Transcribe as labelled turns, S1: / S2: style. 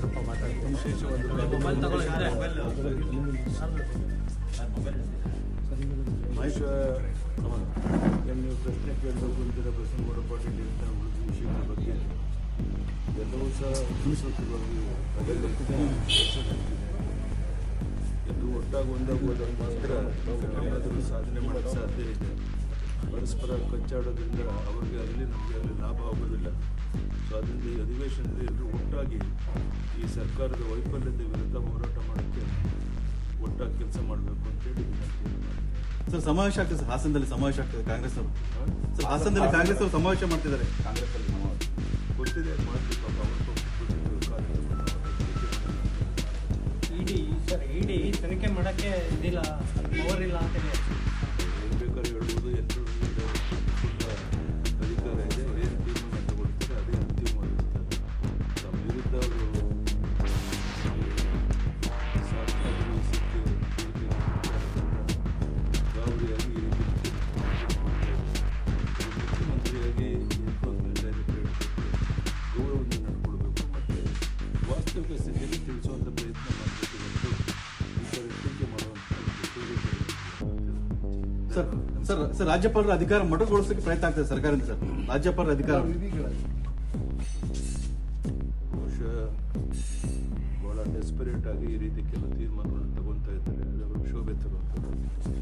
S1: ಸ್ವಲ್ಪ ಮಾತಾಡ್ತೀನಿ ಮೊಬೈಲ್
S2: ನೀವು ಪ್ರಶ್ನೆ ಕೇಳಬೇಕು ಅಂತೀರ ಬಸವನಗೌಡ ಪಾಟೀಲ್ ಅಂತ ಉಳಿದ ವಿಷಯಗಳ ಬಗ್ಗೆ ಎಲ್ಲವೂ ಸಹ ವಿಸ್ತೃತವಾಗಿ ಎಲ್ಲರೂ ಒಟ್ಟಾಗಿ ಒಂದಾಗಿ ಹೋದಾಗ ಮಾತ್ರ ಏನಾದರೂ ಸಾಧನೆ ಮಾಡೋಕ್ಕೆ ಸಾಧ್ಯ ಇದೆ ಪರಸ್ಪರ ಕಚ್ಚಾಡೋದ್ರಿಂದ ಅವ್ರಿಗೆ ಅಲ್ಲಿ ನಮಗೆ ಅಲ್ಲಿ ಲಾಭ ಆಗೋದಿಲ್ಲ. ಸೊ ಅದರಿಂದ ಈ ಅಧಿವೇಶನದಲ್ಲಿ ಎಲ್ಲರೂ ಒಟ್ಟಾಗಿ ಈ ಸರ್ಕಾರದ ವೈಫಲ್ಯದ ವಿರುದ್ಧ ಹೋರಾಟ ಮಾಡೋಕ್ಕೆ ಒಟ್ಟಾಗಿ ಕೆಲಸ ಮಾಡಬೇಕು ಅಂತೇಳಿ
S3: ಸರ್ ಸಮಾವೇಶ ಆಗ್ತದೆ ಸರ್ ಹಾಸನದಲ್ಲಿ ಸಮಾವೇಶ ಆಗ್ತದೆ ಕಾಂಗ್ರೆಸ್ ಅವರು ಸರ್ ಹಾಸನದಲ್ಲಿ ಕಾಂಗ್ರೆಸ್ ಅವರು ಸಮಾವೇಶ ಮಾಡ್ತಿದ್ದಾರೆ. ಕಾಂಗ್ರೆಸ್ ಅಲ್ಲಿ
S2: ಗೊತ್ತಿದೆ
S1: ಇಡಿ ಸರ್ ಇಡಿ ತನಿಖೆ ಮಾಡೋಕ್ಕೆ ಇದಿಲ್ಲ ಪವರ್ ಇಲ್ಲ ಅಂತ ಹೇಳಿ.
S2: ವಾಸ್ತವಿಕ ಸ್ಥಿತಿಯಲ್ಲಿ ತಿಳಿಸುವಂಥ ಪ್ರಯತ್ನ ಮಾಡಬೇಕು ಮತ್ತು ಈ ಟೀಕೆ ಮಾಡುವಂಥ
S3: ಸರ್ ಸರ್ ಸರ್ ರಾಜ್ಯಪಾಲರ ಅಧಿಕಾರ ಮೊಟಕುಗೊಳಿಸಲಿಕ್ಕೆ ಪ್ರಯತ್ನ ಆಗ್ತದೆ ಸರ್ಕಾರದಿಂದ ಸರ್ ರಾಜ್ಯಪಾಲರ ಅಧಿಕಾರ
S2: ಬಹುಶಃ ಬಹಳ ಡೆಸ್ಪರೇಟ್ ಆಗಿ ಈ ರೀತಿ ಕೆಲವು ತೀರ್ಮಾನಗಳನ್ನು ತಗೊತಾ ಇದ್ದಾರೆ. ಶೋಭೆ ತರುವಂಥದ್ದು